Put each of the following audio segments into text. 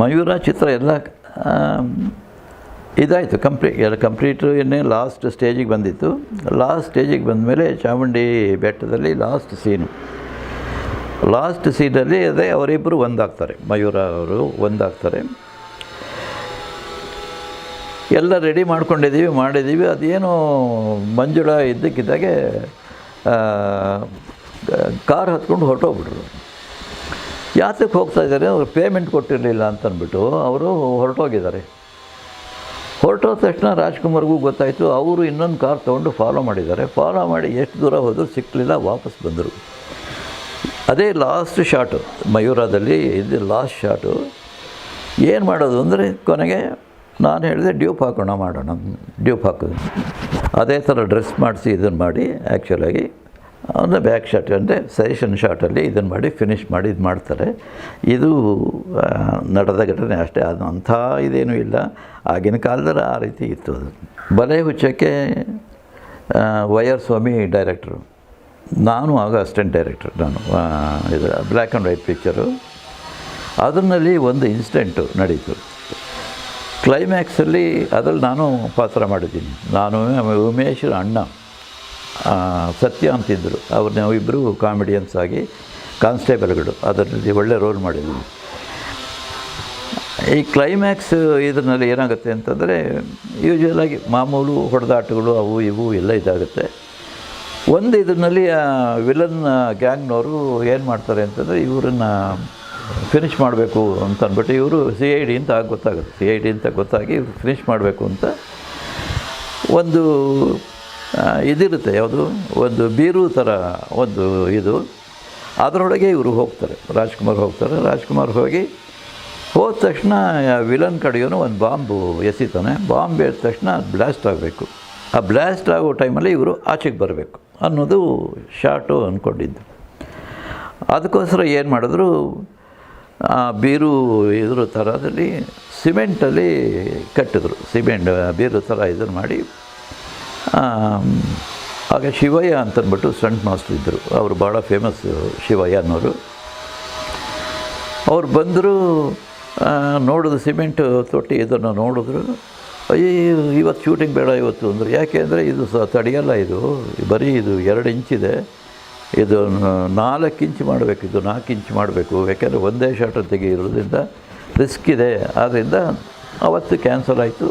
ಮಯೂರ ಚಿತ್ರ ಎಲ್ಲ ಇದಾಯಿತು ಕಂಪ್ಲೀಟ್ ಎಲ್ಲ ಕಂಪ್ಲೀಟ್ ಇನ್ನೇ ಲಾಸ್ಟ್ ಸ್ಟೇಜಿಗೆ ಬಂದಿತ್ತು. ಲಾಸ್ಟ್ ಸ್ಟೇಜಿಗೆ ಬಂದಮೇಲೆ ಚಾಮುಂಡಿ ಬೆಟ್ಟದಲ್ಲಿ ಲಾಸ್ಟ್ ಸೀನು ಲಾಸ್ಟ್ ಸೀನಲ್ಲಿ ಅದೇ ಅವರಿಬ್ಬರು ಒಂದಾಗ್ತಾರೆ. ಮಯೂರ ಅವರು ಒಂದಾಗ್ತಾರೆ. ಎಲ್ಲ ರೆಡಿ ಮಾಡ್ಕೊಂಡಿದ್ದೀವಿ, ಮಾಡಿದ್ದೀವಿ. ಅದೇನು ಮಂಜುಳ ಇದ್ದಕ್ಕಿದ್ದಾಗೆ ಕಾರ್ ಹತ್ಕೊಂಡು ಹೊರಟೋಗ್ಬಿಟ್ರು. ಯಾತಕ್ಕೆ ಹೋಗ್ತಾ ಇದ್ದಾರೆ, ಅವ್ರು ಪೇಮೆಂಟ್ ಕೊಟ್ಟಿರಲಿಲ್ಲ ಅಂತ ಅಂದ್ಬಿಟ್ಟು ಅವರು ಹೊರಟೋಗಿದ್ದಾರೆ. ಹೊರಟೋದ ತಕ್ಷಣ ರಾಜ್ಕುಮಾರ್ಗೂ ಗೊತ್ತಾಯಿತು, ಅವರು ಇನ್ನೊಂದು ಕಾರ್ ತೊಗೊಂಡು ಫಾಲೋ ಮಾಡಿದ್ದಾರೆ. ಫಾಲೋ ಮಾಡಿ ಎಷ್ಟು ದೂರ ಹೋದರೂ ಸಿಕ್ಕಲಿಲ್ಲ ವಾಪಸ್ ಬಂದರು. ಅದೇ ಲಾಸ್ಟ್ ಶಾಟು ಮಯೂರದಲ್ಲಿ ಇದು ಲಾಸ್ಟ್ ಶಾಟು ಏನು ಮಾಡೋದು ಅಂದರೆ, ಕೊನೆಗೆ ನಾನು ಹೇಳಿದೆ, ಡ್ಯೂಪ್ ಹಾಕೋಣ ಮಾಡೋಣ, ಡ್ಯೂಪ್ ಹಾಕೋದು. ಅದೇ ಥರ ಡ್ರೆಸ್ ಮಾಡಿಸಿ ಇದನ್ನು ಮಾಡಿ ಆ್ಯಕ್ಚುಲಾಗಿ ಅಂದರೆ ಬ್ಯಾಕ್ ಶಾಟ್ ಅಂದರೆ ಸಜೆಷನ್ ಶಾಟಲ್ಲಿ ಇದನ್ನು ಮಾಡಿ ಫಿನಿಷ್ ಮಾಡಿ ಇದು ಮಾಡ್ತಾರೆ. ಇದು ನಡೆದ ಘಟನೆ ಅಷ್ಟೇ. ಅದು ಅಂಥ ಇದೇನೂ ಇಲ್ಲ. ಆಗಿನ ಕಾಲದಲ್ಲಿ ಆ ರೀತಿ ಇತ್ತು ಅದು. ಬಲೆ ಹುಚ್ಚಕ್ಕೆ ವೈಯರ್ ಸ್ವಾಮಿ ಡೈರೆಕ್ಟ್ರು ನಾನು ಆಗ ಅಸಿಸ್ಟೆಂಟ್ ಡೈರೆಕ್ಟರ್ ನಾನು ಇದು ಬ್ಲ್ಯಾಕ್ ಆ್ಯಂಡ್ ವೈಟ್ ಪಿಕ್ಚರು ಅದರಲ್ಲಿ ಒಂದು ಇನ್ಸಿಡೆಂಟು ನಡೀತು. ಕ್ಲೈಮ್ಯಾಕ್ಸಲ್ಲಿ ಅದರಲ್ಲಿ ನಾನು ಪಾತ್ರ ಮಾಡಿದ್ದೀನಿ. ನಾನು ಉಮೇಶ್, ಅಣ್ಣ. ಸತ್ಯ ಅಂತಿದ್ದರು ಅವ್ರು ನಾವಿಬ್ಬರು ಕಾಮಿಡಿಯನ್ಸ್ ಆಗಿ ಕಾನ್ಸ್ಟೇಬಲ್ಗಳು. ಅದರಲ್ಲಿ ಒಳ್ಳೆ ರೋಲ್ ಮಾಡಿದ್ವಿ. ಈ ಕ್ಲೈಮ್ಯಾಕ್ಸ್ ಇದರಲ್ಲಿ ಏನಾಗುತ್ತೆ ಅಂತಂದರೆ ಯೂಶ್ವಲಾಗಿ ಮಾಮೂಲು ಹೊಡೆದಾಟಗಳು ಅವು ಇವು ಎಲ್ಲ ಇದಾಗುತ್ತೆ. ಒಂದು ಇದರಲ್ಲಿ ವಿಲನ್ ಗ್ಯಾಂಗ್ನವರು ಏನು ಮಾಡ್ತಾರೆ ಅಂತಂದರೆ, ಇವರನ್ನು ಫಿನಿಷ್ ಮಾಡಬೇಕು ಅಂತ ಅಂದ್ಬಿಟ್ಟು ಇವರು ಸಿ ಐ ಡಿ ಅಂತ ಗೊತ್ತಾಗುತ್ತೆ. ಸಿ ಐ ಡಿ ಅಂತ ಗೊತ್ತಾಗಿ ಫಿನಿಷ್ ಮಾಡಬೇಕು ಅಂತ ಒಂದು ಇದಿರುತ್ತೆ, ಯಾವುದು? ಒಂದು ಬೀರು ಥರ ಒಂದು ಇದು. ಅದರೊಳಗೆ ಇವರು ಹೋಗ್ತಾರೆ, ರಾಜ್ಕುಮಾರ್ ಹೋಗ್ತಾರೆ. ರಾಜ್ಕುಮಾರ್ ಹೋಗಿ ಹೋದ ತಕ್ಷಣ ವಿಲನ್ ಕಡೆಯೋನು ಒಂದು ಬಾಂಬು ಎಸಿತಾನೆ. ಬಾಂಬ್ ಎದ್ದ ತಕ್ಷಣ ಬ್ಲ್ಯಾಸ್ಟ್ ಆಗಬೇಕು. ಆ ಬ್ಲ್ಯಾಸ್ಟ್ ಆಗೋ ಟೈಮಲ್ಲಿ ಇವರು ಆಚೆಗೆ ಬರಬೇಕು ಅನ್ನೋದು ಶಾರ್ಟು ಅಂದ್ಕೊಂಡಿದ್ದು ಅದಕ್ಕೋಸ್ಕರ ಏನು ಮಾಡಿದ್ರು, ಆ, ಬೀರು ಇದ್ರ ಥರದಲ್ಲಿ ಸಿಮೆಂಟಲ್ಲಿ ಕಟ್ಟಿದ್ರು. ಸಿಮೆಂಟ್ ಬೀರು ಥರ ಇದನ್ನು ಮಾಡಿ ಆಗ ಶಿವಯ್ಯ ಅಂತಂದ್ಬಿಟ್ಟು ಸ್ಟಂಟ್ ಮಾಸ್ಟರ್ ಇದ್ದರು. ಅವರು ಭಾಳ ಫೇಮಸ್ ಶಿವಯ್ಯ ಅನ್ನೋರು. ಅವ್ರು ಬಂದರು ನೋಡಿದ್ರು ಸಿಮೆಂಟ್ ತೊಟ್ಟಿ ಇದನ್ನು ನೋಡಿದ್ರು. ಅಯ್ಯೋ ಇವತ್ತು ಶೂಟಿಂಗ್ ಬೇಡ ಇವತ್ತು ಅಂದರು. ಯಾಕೆ ಅಂದರೆ ಇದು ಸ ತಡೆಯಲ್ಲ ಇದು. ಬರೀ ಇದು ಎರಡು ಇಂಚಿದೆ ಇದು. ನಾಲ್ಕು ಇಂಚ್ ಮಾಡಬೇಕು, ಇದು ನಾಲ್ಕು ಇಂಚ್ ಮಾಡಬೇಕು. ಯಾಕೆಂದರೆ ಒಂದೇ ಶಾರ್ಟ್ ತೆಗೆಯಿರೋದ್ರಿಂದ ರಿಸ್ಕ್ ಇದೆ. ಆದ್ದರಿಂದ ಅವತ್ತು ಕ್ಯಾನ್ಸಲ್ ಆಯಿತು.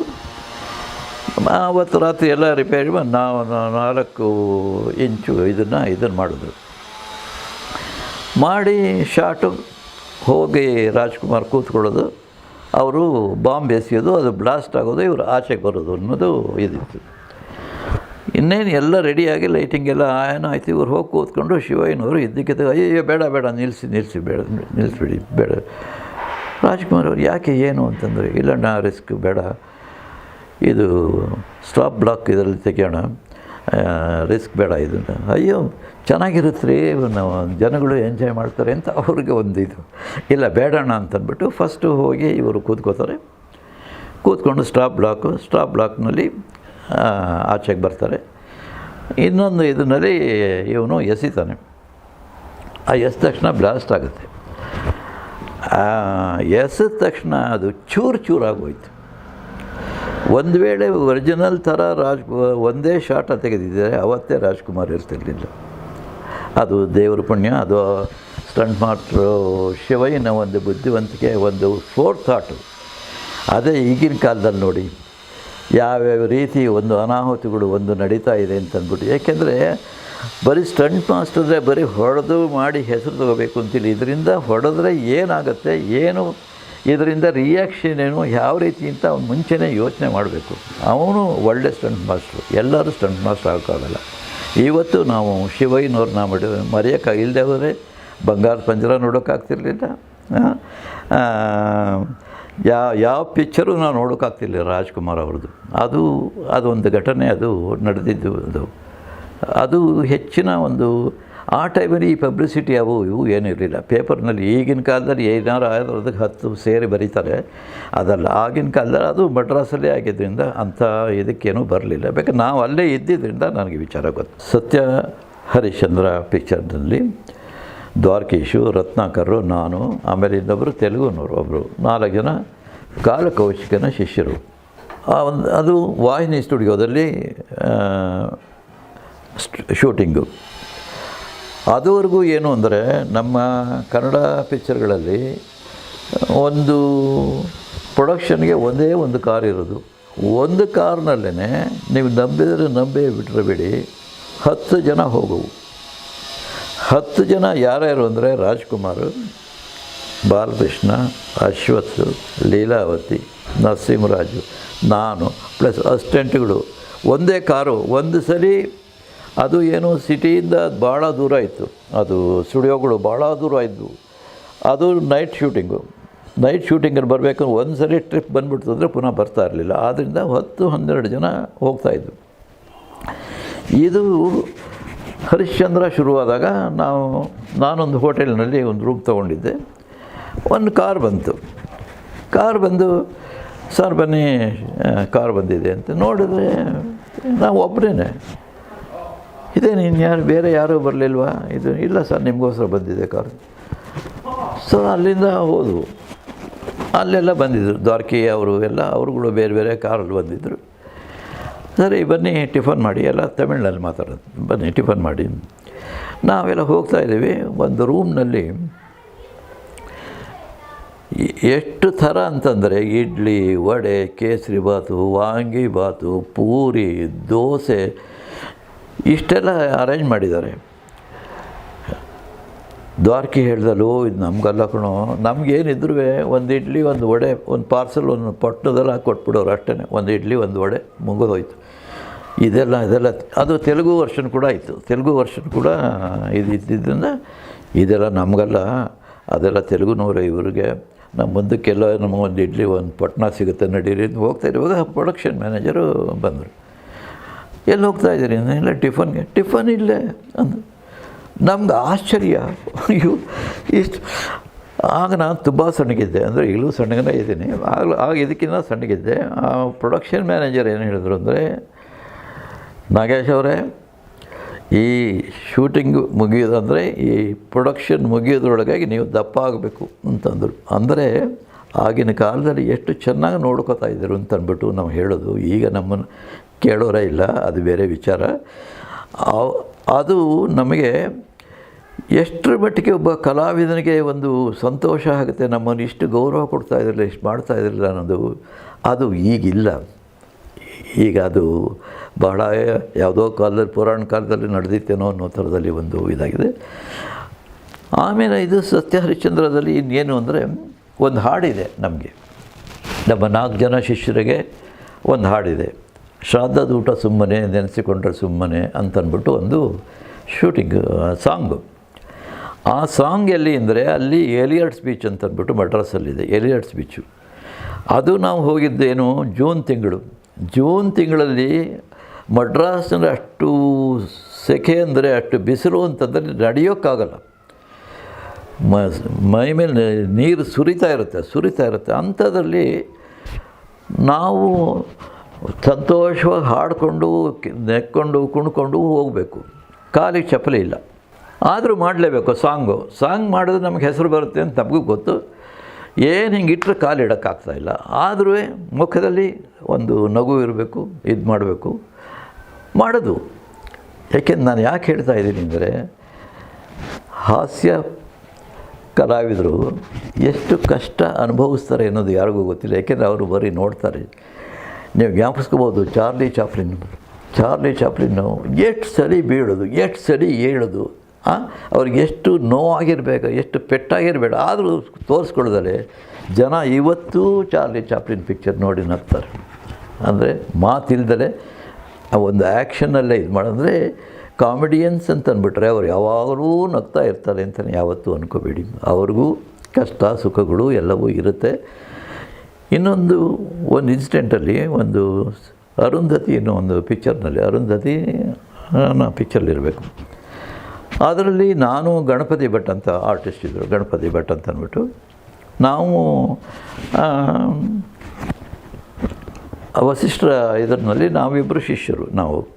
ಅವತ್ತು ರಾತ್ರಿ ಎಲ್ಲ ರಿಪೇರಿ ಬಂದು ನಾವು ನಾಲ್ಕು ಇಂಚು ಇದನ್ನು ಇದನ್ನು ಮಾಡಿದ್ರು. ಮಾಡಿ ಶಾರ್ಟು ಹೋಗಿ ರಾಜ್ಕುಮಾರ್ ಕೂತ್ಕೊಳ್ಳೋದು, ಅವರು ಬಾಂಬ್ ಎಸೆಯೋದು, ಅದು ಬ್ಲಾಸ್ಟ್ ಆಗೋದು, ಇವರು ಆಚೆಗೆ ಬರೋದು ಅನ್ನೋದು ಇದಿತ್ತು. ಇನ್ನೇನು ಎಲ್ಲ ರೆಡಿಯಾಗಿ ಲೈಟಿಂಗ್ ಎಲ್ಲ ಏನಾಯ್ತು ಇವ್ರು ಹೋಗಿ ಕೂತ್ಕೊಂಡು ಶಿವಯ್ಯನವರು ಇದ್ದಕ್ಕಿದ್ದ ಅಯ್ಯೋ ಬೇಡ ಬೇಡ ನಿಲ್ಲಿಸಿ ನಿಲ್ಲಿಸಿ ಬೇಡ ನಿಲ್ಲಿಸ್ಬಿಡಿ ಬೇಡ. ರಾಜ್ಕುಮಾರ್ ಅವ್ರು ಯಾಕೆ ಏನು ಅಂತಂದರೆ, ಇಲ್ಲ, ನಾ ರಿಸ್ಕ್ ಬೇಡ. ಇದು ಸ್ಟಾಪ್ ಬ್ಲಾಕ್ ಇದರಲ್ಲಿ ತೆಗೆಯೋಣ. ರಿಸ್ಕ್ ಬೇಡ ಇದನ್ನು ಅಯ್ಯೋ ಚೆನ್ನಾಗಿರುತ್ತೆ ರೀ ನಾವು ಜನಗಳು ಎಂಜಾಯ್ ಮಾಡ್ತಾರೆ ಅಂತ ಅವ್ರಿಗೆ ಒಂದು ಇದು. ಇಲ್ಲ, ಬೇಡಣ್ಣ ಅಂತಂದ್ಬಿಟ್ಟು ಫಸ್ಟು ಹೋಗಿ ಇವರು ಕೂತ್ಕೋತಾರೆ. ಕೂತ್ಕೊಂಡು ಸ್ಟಾಪ್ ಬ್ಲಾಕು, ಸ್ಟಾಪ್ ಬ್ಲಾಕ್ನಲ್ಲಿ ಆಚೆಗೆ ಬರ್ತಾರೆ. ಇನ್ನೊಂದು ಇದನ್ನಲ್ಲಿ ಇವನು ಎಸಿತಾನೆ. ಆ ಎಸ್ ತಕ್ಷಣ ಬ್ಲಾಸ್ಟ್ ಆಗುತ್ತೆ. ಎಸೆದ ತಕ್ಷಣ ಅದು ಚೂರು ಚೂರಾಗೋಯ್ತು. ಒಂದು ವೇಳೆ ಒರಿಜಿನಲ್ ಥರ ರಾಜ್ ಒಂದೇ ಶಾಟ ತೆಗೆದಿದ್ದರೆ ಅವತ್ತೇ ರಾಜ್ಕುಮಾರ್ ಇರ್ತಿರಲಿಲ್ಲ. ಅದು ದೇವರ ಪುಣ್ಯ, ಅದು ಸ್ಟಂಟ್ ಮಾಸ್ಟ್ರು ಶಿವಯ್ಯನ ಒಂದು ಬುದ್ಧಿವಂತಿಕೆ, ಒಂದು ಫೋರ್ ಥಾಟು. ಅದೇ ಈಗಿನ ಕಾಲದಲ್ಲಿ ನೋಡಿ, ಯಾವ್ಯಾವ ರೀತಿ ಒಂದು ಅನಾಹುತಿಗಳು ಒಂದು ನಡೀತಾ ಇದೆ ಅಂತಂದ್ಬಿಟ್ಟು. ಏಕೆಂದರೆ ಬರೀ ಸ್ಟಂಟ್ ಮಾಸ್ಟ್ರದ್ರೆ ಬರೀ ಹೊಡೆದು ಮಾಡಿ ಹೆಸರು ತಗೋಬೇಕು ಅಂತೇಳಿ ಇದರಿಂದ ಹೊಡೆದ್ರೆ ಏನಾಗುತ್ತೆ, ಏನು ಇದರಿಂದ ರಿಯಾಕ್ಷನ್ ಏನು, ಯಾವ ರೀತಿ ಅಂತ ಅವ್ನು ಮುಂಚೆನೇ ಯೋಚನೆ ಮಾಡಬೇಕು. ಅವನು ಒಳ್ಳೆ ಸ್ಟಂಟ್ ಮಾಸ್ಟ್ರು ಎಲ್ಲರೂ ಸ್ಟಂಟ್ ಮಾಸ್ಟರ್ ಆಗೋಕ್ಕಾಗಲ್ಲ ಇವತ್ತು ನಾವು ಶಿವಯ್ಯನವ್ರನ್ನ ಮಾಡಿ ಮರೆಯೋಕ್ಕಾಗಿಲ್ಲದೆ ಹೋದರೆ ಬಂಗಾರ ಪಂಜರ ನೋಡೋಕ್ಕಾಗ್ತಿರ್ಲಿಲ್ಲ ಯಾವ ಯಾವ ಪಿಕ್ಚರು ನಾವು ನೋಡೋಕ್ಕಾಗ್ತಿರ್ಲಿಲ್ಲ ರಾಜ್ಕುಮಾರ್ ಅವ್ರದ್ದು. ಅದು, ಅದೊಂದು ಘಟನೆ, ಅದು ನಡೆದಿದ್ದು ಅದು ಅದು ಹೆಚ್ಚಿನ ಒಂದು ಆ ಟೈಮಲ್ಲಿ ಈ ಪಬ್ಲಿಸಿಟಿ ಅವು ಇವು ಏನೂ ಇರಲಿಲ್ಲ. ಪೇಪರ್ನಲ್ಲಿ ಈಗಿನ ಕಾಲದಲ್ಲಿ ಏನಾರು ಅದಕ್ಕೆ ಹತ್ತು ಸೇರಿ ಬರೀತಾರೆ. ಅದಲ್ಲ, ಆಗಿನ ಕಾಲದಲ್ಲಿ ಅದು ಮಡ್ರಾಸಲ್ಲೇ ಆಗಿದ್ದರಿಂದ ಅಂಥ ಇದಕ್ಕೇನೂ ಬರಲಿಲ್ಲ. ಬೇಕಾದ್ರೆ ನಾವು ಅಲ್ಲೇ ಇದ್ದಿದ್ದರಿಂದ ನನಗೆ ವಿಚಾರ ಗೊತ್ತು. ಸತ್ಯ ಹರಿಶ್ಚಂದ್ರ ಪಿಕ್ಚರ್ನಲ್ಲಿ ದ್ವಾರಕೀಶು, ರತ್ನಾಕರ್ರು, ನಾನು, ಆಮೇಲೆ ಇನ್ನೊಬ್ಬರು ತೆಲುಗುನವರು ಒಬ್ಬರು ನಾಲ್ಕು ಜನ ಕಾಲಕೌಶಿಕನ ಶಿಷ್ಯರು. ಆ ಒಂದು, ಅದು ವಾಹಿನಿ ಸ್ಟುಡಿಯೋದಲ್ಲಿ ಶೂಟಿಂಗು. ಅದುವರೆಗೂ ಏನು ಅಂದರೆ ನಮ್ಮ ಕನ್ನಡ ಪಿಕ್ಚರ್ಗಳಲ್ಲಿ ಒಂದು ಪ್ರೊಡಕ್ಷನ್ಗೆ ಒಂದೇ ಒಂದು ಕಾರ್ ಇರೋದು. ಒಂದು ಕಾರ್ನಲ್ಲೇ ನೀವು ನಂಬಿದರೆ ನಂಬೇ ಬಿಡಿ, ಹತ್ತು ಜನ ಹೋಗುವು ಹತ್ತು ಜನ ಯಾರ್ಯಾರು ಅಂದರೆ ರಾಜ್ಕುಮಾರ್, ಬಾಲಕೃಷ್ಣ, ಅಶ್ವಥ್, ಲೀಲಾವತಿ, ನರಸಿಂಹರಾಜು, ನಾನು, ಪ್ಲಸ್ ಅಸ್ಟೆಂಟ್ಗಳು ಒಂದೇ ಕಾರು, ಒಂದು ಸಲ ಅದು ಏನು ಸಿಟಿಯಿಂದ ಭಾಳ ದೂರ ಇತ್ತು. ಅದು ಸ್ಟುಡಿಯೋಗಳು ಭಾಳ ದೂರ ಇದ್ದವು ಅದು ನೈಟ್ ಶೂಟಿಂಗು ನೈಟ್ ಶೂಟಿಂಗಲ್ಲಿ ಬರಬೇಕಂದ್ರೆ ಒಂದು ಸರಿ ಟ್ರಿಪ್ ಬಂದ್ಬಿಡ್ತು ಅಂದರೆ ಪುನಃ ಬರ್ತಾ ಇರಲಿಲ್ಲ. ಆದ್ದರಿಂದ ಹತ್ತು ಹನ್ನೆರಡು ಜನ ಹೋಗ್ತಾಯಿದ್ವು ಇದು ಹರಿಶ್ಚಂದ್ರ ಶುರುವಾದಾಗ ನಾವು, ನಾನೊಂದು ಹೋಟೆಲ್ನಲ್ಲಿ ಒಂದು ರೂಮ್ ತೊಗೊಂಡಿದ್ದೆ. ಒಂದು ಕಾರ್ ಬಂತು. ಕಾರ್ ಬಂದು, ಸರ್ ಬನ್ನಿ ಕಾರ್ ಬಂದಿದೆ ಅಂತ ನೋಡಿದ್ರೆ ನಾವು ಒಬ್ಬರೇ ಇದೇ, ನೀನು ಯಾರು, ಬೇರೆ ಯಾರೂ ಬರಲಿಲ್ವಾ? ಇದು ಇಲ್ಲ ಸರ್, ನಿಮಗೋಸ್ಕರ ಬಂದಿದೆ ಕಾರು. ಸೊ ಅಲ್ಲಿಂದ ಹೋದವು ಅಲ್ಲೆಲ್ಲ ಬಂದಿದ್ದರು ದ್ವಾರಕಿ ಅವರು ಎಲ್ಲ, ಅವರುಗಳು ಬೇರೆ ಬೇರೆ ಕಾರಲ್ಲಿ ಬಂದಿದ್ದರು ಸರಿ, ಬನ್ನಿ, ಟಿಫನ್ ಮಾಡಿ, ಎಲ್ಲ ತಮಿಳ್ನಲ್ಲಿ ಮಾತಾಡೋದು. ಬನ್ನಿ, ಟಿಫನ್ ಮಾಡಿ. ನಾವೆಲ್ಲ ಹೋಗ್ತಾ ಇದ್ದೀವಿ, ಒಂದು ರೂಮ್ನಲ್ಲಿ. ಎಷ್ಟು ಥರ ಅಂತಂದರೆ, ಇಡ್ಲಿ, ವಡೆ, ಕೇಸರಿ ಬಾತು, ವಾಂಗಿ ಬಾತು, ಪೂರಿ, ದೋಸೆ ಇಷ್ಟೆಲ್ಲ ಅರೇಂಜ್ ಮಾಡಿದ್ದಾರೆ. ದ್ವಾರಕಿ ಹೇಳ್ದಲ್ಲೋ ಇದು ನಮಗಲ್ಲ ಕಣೋ ನಮಗೇನಿದ್ರು ಒಂದು ಇಡ್ಲಿ, ಒಂದು ವಡೆ, ಒಂದು ಪಾರ್ಸಲ್ ಒಂದು ಪಟ್ಟಣದಲ್ಲಿ ಹಾಕಿ ಕೊಟ್ಬಿಡೋರು ಅಷ್ಟೇ ಒಂದು ಇಡ್ಲಿ, ಒಂದು ವಡೆ, ಮುಗಿದೋಯ್ತು. ಇದೆಲ್ಲ ಇದೆಲ್ಲ, ಅದು ತೆಲುಗು ವರ್ಷನ್ ಕೂಡ ಆಯಿತು. ತೆಲುಗು ವರ್ಷನ್ ಕೂಡ ಇದು ಇದ್ದಿದ್ದರಿಂದ ಇದೆಲ್ಲ ನಮಗಲ್ಲ. ಅದೆಲ್ಲ ತೆಲುಗುನವರೇ ಇವರಿಗೆ. ನಮ್ಮ ಮುಂದಕ್ಕೆಲ್ಲ ಒಂದು ಇಡ್ಲಿ, ಒಂದು ಪಟ್ನ ಸಿಗುತ್ತೆ ನಡೀರಿ ಹೋಗ್ತಾ ಇರುವಾಗ ಪ್ರೊಡಕ್ಷನ್ ಮ್ಯಾನೇಜರು ಬಂದರು. ಎಲ್ಲಿ ಹೋಗ್ತಾ ಇದ್ದೀರಿ? ಇಲ್ಲ, ಟಿಫನ್ಗೆ. ಟಿಫನ್ ಇಲ್ಲೇ ಅಂದ. ನಮ್ಗೆ ಆಶ್ಚರ್ಯ. ಅಯ್ಯೋ, ಇಷ್ಟು. ಆಗ ನಾನು ತುಂಬ ಸಣ್ಣಗಿದ್ದೆ. ಅಂದರೆ ಈಗಲೂ ಸಣ್ಣಗನೇ ಇದ್ದೀನಿ. ಆಗಲೂ ಆಗ ಇದಕ್ಕಿಂತ ಸಣ್ಣಗಿದ್ದೆ. ಆ ಪ್ರೊಡಕ್ಷನ್ ಮ್ಯಾನೇಜರ್ ಏನು ಹೇಳಿದ್ರು ಅಂದರೆ, ನಾಗೇಶ್ ಅವರೇ, ಈ ಶೂಟಿಂಗ್ ಮುಗಿಯೋದಂದರೆ ಈ ಪ್ರೊಡಕ್ಷನ್ ಮುಗಿಯೋದ್ರೊಳಗಾಗಿ ನೀವು ದಪ್ಪ ಆಗಬೇಕು ಅಂತಂದರು. ಅಂದರೆ, ಆಗಿನ ಕಾಲದಲ್ಲಿ ಎಷ್ಟು ಚೆನ್ನಾಗಿ ನೋಡ್ಕೋತಾ ಇದ್ದರು ಅಂತಂದ್ಬಿಟ್ಟು ನಾವು ಹೇಳೋದು. ಈಗ ನಮ್ಮನ್ನು ಕೇಳೋರೇ ಇಲ್ಲ, ಅದು ಬೇರೆ ವಿಚಾರ. ಅದು ನಮಗೆ ಎಷ್ಟರ ಮಟ್ಟಿಗೆ ಒಬ್ಬ ಕಲಾವಿದನಿಗೆ ಒಂದು ಸಂತೋಷ ಆಗುತ್ತೆ, ನಮ್ಮನ್ನು ಇಷ್ಟು ಗೌರವ ಕೊಡ್ತಾ ಇದ್ರಲ್ಲ, ಇಷ್ಟು ಮಾಡ್ತಾ ಇದ್ರಲ್ಲ ಅನ್ನೋದು, ಅದು ಈಗಿಲ್ಲ. ಈಗ ಅದು ಬಹಳ ಯಾವುದೋ ಕಾಲದಲ್ಲಿ, ಪುರಾಣ ಕಾಲದಲ್ಲಿ ನಡೆದಿತ್ತೇನೋ ಅನ್ನೋ ಥರದಲ್ಲಿ ಒಂದು ಇದಾಗಿದೆ. ಆಮೇಲೆ ಇದು ಸತ್ಯ ಹರಿಶ್ಚಂದ್ರದಲ್ಲಿ ಇನ್ನೇನು ಅಂದರೆ ಒಂದು ಹಾಡಿದೆ ನಮಗೆ. ನಮ್ಮ ನಾಲ್ಕು ಜನ ಶಿಷ್ಯರಿಗೆ ಒಂದು ಹಾಡಿದೆ. ಶ್ರಾದ್ದದ ಊಟ ಸುಮ್ಮನೆ, ನೆನೆಸಿಕೊಂಡ್ರೆ ಸುಮ್ಮನೆ ಅಂತನ್ಬಿಟ್ಟು ಒಂದು ಶೂಟಿಂಗ್ ಸಾಂಗು ಆ ಸಾಂಗ್ ಎಲ್ಲಿ ಅಂದರೆ ಅಲ್ಲಿ ಎಲಿಯಟ್ಸ್ ಬೀಚ್ ಅಂತ ಅಂದ್ಬಿಟ್ಟು ಮಡ್ರಾಸಲ್ಲಿದೆ ಏಲಿಯರ್ಟ್ಸ್ ಬೀಚು ಅದು ನಾವು ಹೋಗಿದ್ದೇನು ಜೂನ್ ತಿಂಗಳು. ಜೂನ್ ತಿಂಗಳಲ್ಲಿ ಮಡ್ರಾಸ್ ಅಂದರೆ ಅಷ್ಟು ಸೆಕೆ ಅಂದರೆ ಅಷ್ಟು ಬಿಸಿಲು ಅಂತಂದರೆ ನಡೆಯೋಕ್ಕಾಗಲ್ಲ. ಮ, ಮೈ ಮೇಲೆ ನೀರು ಸುರಿತಾ ಇರುತ್ತೆ ಸುರಿತಾ ಇರುತ್ತೆ. ಅಂಥದ್ರಲ್ಲಿ ನಾವು ಸಂತೋಷವಾಗಿ ಹಾಡಿಕೊಂಡು, ನೆಕ್ಕೊಂಡು, ಕುಣ್ಕೊಂಡು ಹೋಗಬೇಕು. ಕಾಲಿಗೆ ಚಪ್ಪಲಿ ಇಲ್ಲ. ಆದರೂ ಮಾಡಲೇಬೇಕು ಸಾಂಗು. ಸಾಂಗ್ ಮಾಡಿದ್ರೆ ನಮಗೆ ಹೆಸರು ಬರುತ್ತೆ ಅಂತ ನಮಗೂ ಗೊತ್ತು. ಏನು ಹಿಂಗೆ ಇಟ್ಟರೆ ಕಾಲು ಇಡೋಕ್ಕಾಗ್ತಾ ಇಲ್ಲ. ಆದರೂ ಮುಖದಲ್ಲಿ ಒಂದು ನಗು ಇರಬೇಕು, ಇದು ಮಾಡಬೇಕು. ಮಾಡೋದು. ಯಾಕೆಂದ್ರೆ ನಾನು ಯಾಕೆ ಹೇಳ್ತಾ ಇದ್ದೀನಿ ಅಂದರೆ, ಹಾಸ್ಯ ಕಲಾವಿದರು ಎಷ್ಟು ಕಷ್ಟ ಅನುಭವಿಸ್ತಾರೆ ಅನ್ನೋದು ಯಾರಿಗೂ ಗೊತ್ತಿಲ್ಲ. ಯಾಕೆಂದರೆ ಅವರು ಬರೀ ನೋಡ್ತಾರೆ. ನೀವು ಜ್ಞಾಪಿಸ್ಕೋಬೋದು, ಚಾರ್ಲಿ ಚಾಪ್ಲಿನ್ ಚಾರ್ಲಿ ಚಾಪ್ಲಿನ್ನು ಎಷ್ಟು ಸರಿ ಬೀಳೋದು, ಎಷ್ಟು ಸರಿ ಏಳೋದು ಅವ್ರಿಗೆ ಎಷ್ಟು ನೋವಾಗಿರಬೇಕು, ಎಷ್ಟು ಪೆಟ್ಟಾಗಿರಬೇಡ ಆದರೂ ತೋರಿಸ್ಕೊಳ್ದಲೆ ಜನ ಇವತ್ತೂ ಚಾರ್ಲಿ ಚಾಪ್ಲಿನ್ ಪಿಕ್ಚರ್ ನೋಡಿ ನಗ್ತಾರೆ. ಅಂದರೆ ಮಾತಿಲ್ದಲೆ ಆ ಒಂದು ಆ್ಯಕ್ಷನಲ್ಲೇ ಇದು ಮಾಡಂದರೆ ಕಾಮಿಡಿಯನ್ಸ್ ಅಂತ ಅಂದ್ಬಿಟ್ರೆ ಅವ್ರು ಯಾವಾಗಲೂ ನಗ್ತಾ ಇರ್ತಾರೆ ಅಂತಲೇ ಯಾವತ್ತೂ ಅನ್ಕೋಬೇಡಿ. ಅವ್ರಿಗೂ ಕಷ್ಟ ಸುಖಗಳು ಎಲ್ಲವೂ ಇರುತ್ತೆ. ಇನ್ನೊಂದು ಒಂದು ಇನ್ಸಿಡೆಂಟಲ್ಲಿ ಒಂದು ಅರುಂಧತಿ ಅನ್ನೋ ಒಂದು ಪಿಕ್ಚರ್ನಲ್ಲಿ ಅರುಂಧತಿ ಪಿಕ್ಚರ್ಲಿರಬೇಕು ಅದರಲ್ಲಿ ನಾನು ಗಣಪತಿ ಭಟ್ ಅಂತ ಆರ್ಟಿಸ್ಟ್ ಇದ್ದರು ಗಣಪತಿ ಭಟ್ ಅಂತ ಅಂದ್ಬಿಟ್ಟು. ನಾವು ಆ, ವಸಿಷ್ಠರ ಇದರಲ್ಲಿ ನಾವಿಬ್ಬರು ಶಿಷ್ಯರು ನಾವು.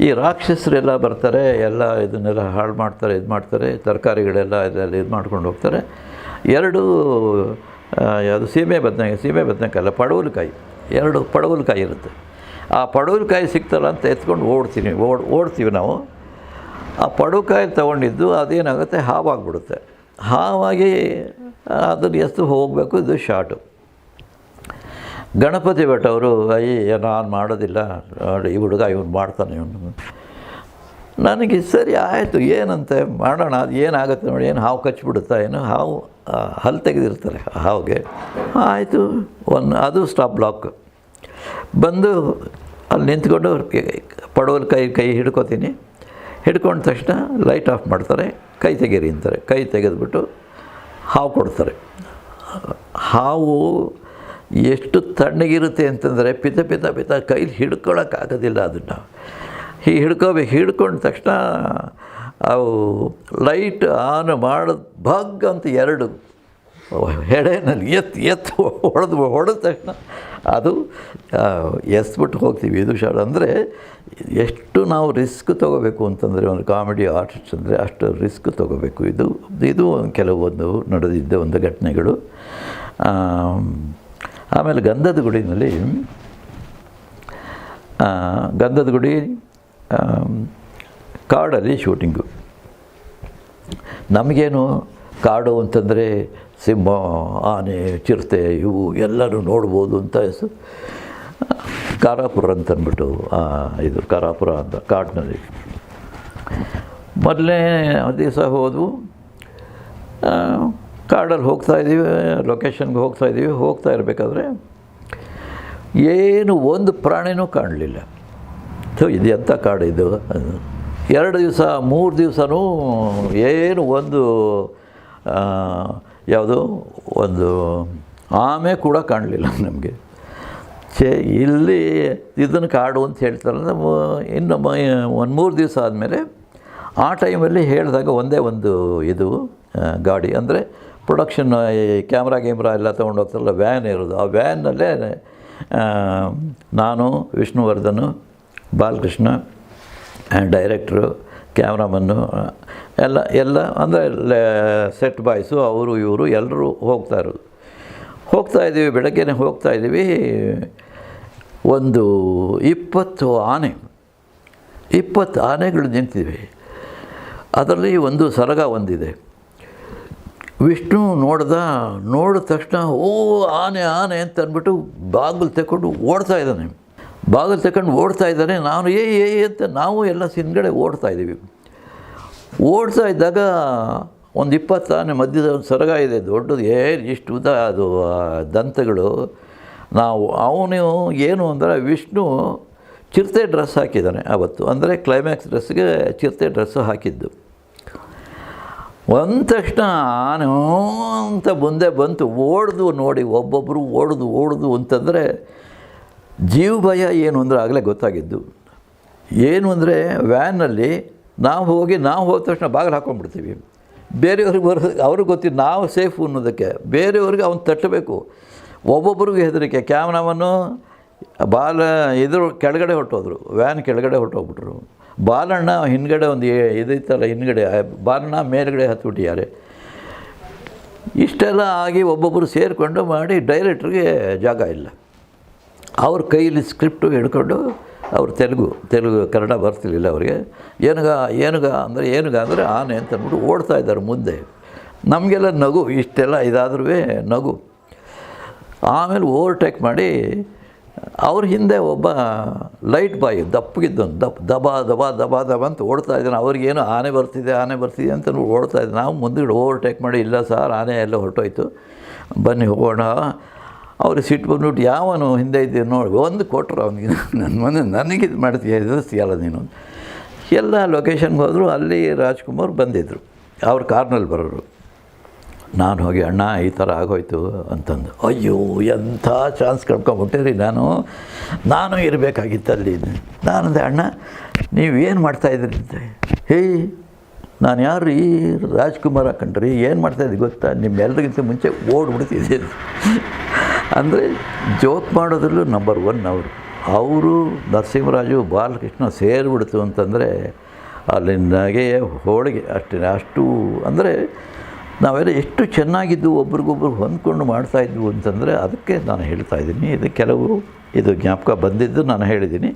ಈ ರಾಕ್ಷಸರೆಲ್ಲ ಬರ್ತಾರೆ ಎಲ್ಲ ಇದನ್ನೆಲ್ಲ ಹಾಳು ಮಾಡ್ತಾರೆ ಇದು ಮಾಡ್ತಾರೆ ತರಕಾರಿಗಳೆಲ್ಲ ಇದೆಲ್ಲ ಇದು ಮಾಡ್ಕೊಂಡು ಹೋಗ್ತಾರೆ. ಎರಡು ಯಾವುದು? ಸೀಮೆ ಬದನೆ ಸೀಮೆ ಬದನೆಕಾಯಿ ಅಲ್ಲ ಪಡವಲಕಾಯಿ. ಎರಡು ಪಡವಲಕಾಯಿ ಇರುತ್ತೆ. ಆ ಪಡವಲಕಾಯಿ ಸಿಗ್ತಲ್ಲ ಅಂತ ಎತ್ಕೊಂಡು ಓಡ್ತೀನಿ, ಓಡ್, ಓಡ್ತೀವಿ ನಾವು. ಆ ಪಡವಕಾಯಿ ತೊಗೊಂಡಿದ್ದು ಅದೇನಾಗುತ್ತೆ? ಹಾವಾಗ್ಬಿಡುತ್ತೆ. ಹಾವಾಗಿ ಅದನ್ನು ಎಷ್ಟು ಹೋಗಬೇಕು, ಇದು ಶಾರ್ಟು ಗಣಪತಿ ಭಟ್ ಅವರು ಅಯ್ಯ ನಾನು ಮಾಡೋದಿಲ್ಲ. ಈ ಹುಡುಗ ಇವನು ಮಾಡ್ತಾನೆ ಇವನು. ನನಗೆ ಸರಿ ಆಯಿತು, ಏನಂತೆ ಮಾಡೋಣ? ಅದು ಏನಾಗುತ್ತೆ ನೋಡಿ, ಏನು ಹಾವು ಕಚ್ಚಿಬಿಡುತ್ತಾ ಏನು ಹಾವು? ಹಲ್ಲು ತೆಗೆದಿರ್ತಾರೆ. ಹಾಗೆ. ಆಯಿತು ಒಂದು ಅದು ಸ್ಟಾಪ್ ಬ್ಲಾಕ್ ಬಂದು ಅಲ್ಲಿ ನಿಂತ್ಕೊಂಡು ಪಡವಲ್ ಕೈ ಕೈ ಹಿಡ್ಕೋತೀನಿ. ಹಿಡ್ಕೊಂಡ ತಕ್ಷಣ ಲೈಟ್ ಆಫ್ ಮಾಡ್ತಾರೆ. ಕೈ ತೆಗೀರಿ ಅಂತಾರೆ. ಕೈ ತೆಗೆದ್ಬಿಟ್ಟು ಹಾವು ಕೊಡ್ತಾರೆ. ಹಾವು ಎಷ್ಟು ತಣ್ಣಗಿರುತ್ತೆ ಅಂತಂದರೆ ಪಿತ ಪಿತ ಪಿತ ಕೈಲಿ ಹಿಡ್ಕೊಳಕ್ಕಾಗೋದಿಲ್ಲ ಅದನ್ನು. ಹೀಗೆ ಹಿಡ್ಕೋಬೇಕು ಹಿಡ್ಕೊಂಡ ತಕ್ಷಣ ಅವು ಲೈಟ್ ಆನ್ ಮಾಡೋದು ಭಗ್ ಅಂತ ಎರಡು. ಹೆಡೆನಲ್ಲಿ ಎತ್ತು ಎತ್ತು ಹೊಡೆದು ಹೊಡೆದ ತಕ್ಷಣ. ಅದು ಎಸ್ಬಿಟ್ಟು ಹೋಗ್ತೀವಿ. ಇದು ಶಾಡ್ ಅಂದರೆ ಎಷ್ಟು ನಾವು ರಿಸ್ಕ್ ತೊಗೋಬೇಕು ಅಂತಂದರೆ ಒಂದು ಕಾಮಿಡಿ ಆರ್ಟಿಸ್ಟ್ ಅಂದರೆ ಅಷ್ಟು ರಿಸ್ಕ್ ತೊಗೋಬೇಕು. ಇದು ಇದು ಕೆಲವೊಂದು ನಡೆದಿದ್ದ ಒಂದು ಘಟನೆಗಳು. ಆಮ್, ಆಮೇಲೆ ಗಂಧದ ಗುಡಿನಲ್ಲಿ ಗಂಧದ ಗುಡಿ ಕಾಡಲ್ಲಿ ಶೂಟಿಂಗು. ನಮಗೇನು ಕಾಡು ಅಂತಂದರೆ ಸಿಂಹ ಆನೆ ಚಿರತೆ ಇವು ಎಲ್ಲರೂ ನೋಡ್ಬೋದು ಅಂತ ಹೆಸರು. ಕಾರಾಪುರ ಅಂತ ಅಂದ್ಬಿಟ್ಟು ಆ, ಇದು ಕಾರಾಪುರ ಅಂತ ಕಾಡಿನಲ್ಲಿ. ಮೊದಲನೇ ದಿವಸ ಹೋದವು. ಕಾಡಲ್ಲಿ ಹೋಗ್ತಾ ಇದ್ದೀವಿ ಲೊಕೇಶನ್ಗೆ ಹೋಗ್ತಾ ಇದ್ದೀವಿ. ಹೋಗ್ತಾ ಇರಬೇಕಾದ್ರೆ ಏನು ಒಂದು ಪ್ರಾಣಿನೂ ಕಾಣಲಿಲ್ಲ. ಸೊ ಇದು ಎಂಥ ಕಾಡು ಇದು? ಎರಡು ದಿವಸ, ಮೂರು ದಿವಸನೂ ಏನು ಒಂದು ಯಾವುದು, ಒಂದು ಆಮೆ ಕೂಡ ಕಾಣಲಿಲ್ಲ ನಮಗೆ. ಛೇ, ಇಲ್ಲಿ ಇದನ್ನು ಕಾಡು ಅಂತ ಹೇಳ್ತಾರಲ್ಲ ಇನ್ನು ಒಂದು ಮೂರು ದಿವಸ ಆದಮೇಲೆ ಆ ಟೈಮಲ್ಲಿ ಹೇಳಿದಾಗ ಒಂದೇ ಒಂದು ಇದು ಗಾಡಿ. ಅಂದರೆ ಪ್ರೊಡಕ್ಷನ್ ಈ ಕ್ಯಾಮ್ರಾ ಗೀಮ್ರಾ ಎಲ್ಲ ತೊಗೊಂಡು ಹೋಗ್ತಾರಲ್ಲ ವ್ಯಾನ್ ಇರೋದು. ಆ ವ್ಯಾನ್ನಲ್ಲೇ ನಾನು, ವಿಷ್ಣುವರ್ಧನು, ಬಾಲಕೃಷ್ಣ ಡೈರೆಕ್ಟ್ರು, ಕ್ಯಾಮ್ರಾಮನ್ನು, ಎಲ್ಲ ಎಲ್ಲ, ಅಂದರೆ ಸೆಟ್ ಬಾಯ್ಸು ಅವರು, ಇವರು ಎಲ್ಲರೂ ಹೋಗ್ತಾ ಇರೋದು ಹೋಗ್ತಾ ಇದ್ದೀವಿ, ಬೆಳಗ್ಗೆನೇ ಹೋಗ್ತಾ ಇದ್ದೀವಿ. ಒಂದು ಇಪ್ಪತ್ತು ಆನೆ, ಇಪ್ಪತ್ತು ಆನೆಗಳು ನಿಂತಿವೆ. ಅದರಲ್ಲಿ ಒಂದು ಸರಗ ಒಂದಿದೆ. ವಿಷ್ಣು ನೋಡ್ದ, ನೋಡಿದ ತಕ್ಷಣ, ಓ, ಆನೆ ಆನೆ ಅಂತ ಅಂದ್ಬಿಟ್ಟು ಬಾಗಿಲು ತಗೊಂಡು ಓಡ್ತಾ ಇದ್ದಾನೆ. ಬಾಗಿಲು ತಕೊಂಡು ಓಡ್ತಾ ಇದ್ದಾನೆ, ನಾನು ಏ ಏ ಅಂತ ನಾವು ಎಲ್ಲ ಹಿಂದ್ಗಡೆ ಓಡ್ತಾ ಇದ್ದೀವಿ. ಓಡ್ತಾ ಇದ್ದಾಗ ಒಂದು ಇಪ್ಪತ್ತಾನೆ ಮಧ್ಯದ ಒಂದು ಸರಗ ಇದೆ, ದೊಡ್ಡದು, ಏ, ಇಷ್ಟು ಉದ್ದ ಅದು ದಂತಗಳು. ನಾವು, ಅವನು ಏನು ಅಂದರೆ, ವಿಷ್ಣು ಚಿರತೆ ಡ್ರೆಸ್ ಹಾಕಿದ್ದಾನೆ ಅವತ್ತು, ಅಂದರೆ ಕ್ಲೈಮ್ಯಾಕ್ಸ್ ಡ್ರೆಸ್ಗೆ ಚಿರತೆ ಡ್ರೆಸ್ ಹಾಕಿದ್ದು. ಒಂದ ತಕ್ಷಣ ಅಂತ ಮುಂದೆ ಬಂತು, ಓಡ್ದು ನೋಡಿ ಒಬ್ಬೊಬ್ಬರು ಓಡ್ದು ಓಡ್ದು ಅಂತಂದರೆ ಜೀವ ಭಯ ಏನು ಅಂದರೆ ಆಗಲೇ ಗೊತ್ತಾಗಿದ್ದು. ಏನು ಅಂದರೆ ವ್ಯಾನಲ್ಲಿ ನಾವು ಹೋಗಿ ನಾವು ಹೋದ ತಕ್ಷಣ ಬಾಗಿಲು ಹಾಕ್ಕೊಂಡ್ಬಿಡ್ತೀವಿ ಬೇರೆಯವ್ರಿಗೆ ಬರೋ, ಅವ್ರಿಗೆ ಗೊತ್ತಿದ್ದು ನಾವು ಸೇಫು ಅನ್ನೋದಕ್ಕೆ ಬೇರೆಯವ್ರಿಗೆ ಅವ್ನು ತಟ್ಟಬೇಕು. ಒಬ್ಬೊಬ್ಬರಿಗೂ ಹೆದರಿಕೆ ಕ್ಯಾಮ್ರಾಮನ್ನು ಬಾಲ ಇದ್ರ ಕೆಳಗಡೆ ಹೊಟ್ಟೋದ್ರು ವ್ಯಾನ್ ಕೆಳಗಡೆ ಹೊಟ್ಟೋಗ್ಬಿಟ್ರು ಬಾಲಣ್ಣ ಹಿಂದ್ಗಡೆ ಒಂದು ಇದೈತಲ್ಲ ಹಿಂದ್ಗಡೆ, ಬಾಲಣ್ಣ ಮೇಲುಗಡೆ ಹತ್ಬಿಟ್ಟಿದ್ದಾರೆ. ಇಷ್ಟೆಲ್ಲ ಆಗಿ ಒಬ್ಬೊಬ್ಬರು ಸೇರಿಕೊಂಡು ಮಾಡಿ ಡೈರೆಕ್ಟ್ರಿಗೆ ಜಾಗ ಇಲ್ಲ. ಅವ್ರ ಕೈಯಲ್ಲಿ ಸ್ಕ್ರಿಪ್ಟು ಹಿಡ್ಕೊಂಡು ಅವ್ರು ತೆಲುಗು ತೆಲುಗು, ಕನ್ನಡ ಬರ್ತಿರ್ಲಿಲ್ಲ ಅವರಿಗೆ. ಏನುಗ ಏನುಗ ಅಂದರೆ ಏನುಗ ಅಂದರೆ ಆನೆ ಅಂತ ಅಂದ್ಬಿಟ್ಟು ಓಡ್ತಾ ಇದ್ದಾರೆ ಮುಂದೆ. ನಮಗೆಲ್ಲ ನಗು, ಇಷ್ಟೆಲ್ಲ ಇದಾದ್ರೂ ನಗು. ಆಮೇಲೆ ಓವರ್ಟೇಕ್ ಮಾಡಿ ಅವ್ರ ಹಿಂದೆ ಒಬ್ಬ ಲೈಟ್ ಬಾಯ್, ದಪ್ಪಗಿದ್ದವನು, ದಪ್, ದಬ ದಬ ದಬ ದಬ ಅಂತ ಓಡ್ತಾ ಇದ್ದಾನೆ. ಅವ್ರಿಗೇನು ಆನೆ ಬರ್ತಿದೆ ಆನೆ ಬರ್ತಿದೆ ಅಂತ ಓಡ್ತಾ ಇದ್ದೆ ನಾವು ಮುಂದೆ ಓವರ್ಟೇಕ್ ಮಾಡಿ, ಇಲ್ಲ ಸರ್, ಆನೆ ಎಲ್ಲ ಹೊರಟೋಯ್ತು. ಬನ್ನಿ ಹೋಗೋಣ. ಅವ್ರಿಗೆ ಸಿಟ್ಟು ಬಂದ್ಬಿಟ್ಟು ಯಾವನು ಹಿಂದೆ ಇದ್ದೀವಿ ನೋಡಿ, ಒಂದು ಕೊಟ್ಟರು ಅವನಿಗೆ. ನನ್ನ ಮನೆ, ನನಗೆ ಇದು ಮಾಡ್ತೀಯ ಎದುರಿಸ್ತೀಯಲ್ಲ ನೀನು ಎಲ್ಲ ಲೊಕೇಶನ್ಗೆ ಹೋದರು, ಅಲ್ಲಿ ರಾಜ್ಕುಮಾರ್ ಬಂದಿದ್ದರು ಅವ್ರ ಕಾರ್ನಲ್ಲಿ ಬರೋರು. ನಾನು ಹೋಗಿ, ಅಣ್ಣ, ಈ ಥರ ಆಗೋಯ್ತು ಅಂತಂದು. ಅಯ್ಯೋ, ಎಂಥ ಚಾನ್ಸ್ ಕಳ್ಕೊಂಬಿಟ್ಟಿರಿ ನಾನು. ನಾನು ಇರಬೇಕಾಗಿತ್ತು ಅಲ್ಲಿ ನಾನಂದೆ ಅಣ್ಣ ನೀವೇನು ಮಾಡ್ತಾಯಿದ್ರಿ ಅಂತ ಹೇ, ನಾನು ಯಾರು ಈ ರಾಜ್ಕುಮಾರ್ ಹಾಕೊಂಡ್ರಿ ಏನು ಮಾಡ್ತಾಯಿದ್ದೆ ಗೊತ್ತಾ? ನಿಮ್ಮೆಲ್ಲರಿಗಿಂತ ಮುಂಚೆ ಓಡ್ಬಿಡ್ತಿದ್ದೆ ಅಂದರೆ ಜೋಕ್ ಮಾಡೋದ್ರಲ್ಲೂ ನಂಬರ್ ಒನ್ ಅವರು. ಅವರು ನರಸಿಂಹರಾಜು ಬಾಲಕೃಷ್ಣ ಸೇರಿಬಿಡ್ತು ಅಂತಂದರೆ ಅಲ್ಲಿ ನಗೆ ಹೋಳಿಗೆ ಅಷ್ಟೇ, ಅಷ್ಟು ಅಂದರೆ ನಾವೆಲ್ಲ ಎಷ್ಟು ಚೆನ್ನಾಗಿದ್ದು ಒಬ್ರಿಗೊಬ್ರು ಹೊಂದ್ಕೊಂಡು ಮಾಡ್ತಾಯಿದ್ವು ಅಂತಂದರೆ ಅದಕ್ಕೆ ನಾನು ಹೇಳ್ತಾ ಇದ್ದೀನಿ. ಇದು ಕೆಲವು ಇದು ಜ್ಞಾಪಕ ಬಂದಿದ್ದು ನಾನು ಹೇಳಿದ್ದೀನಿ.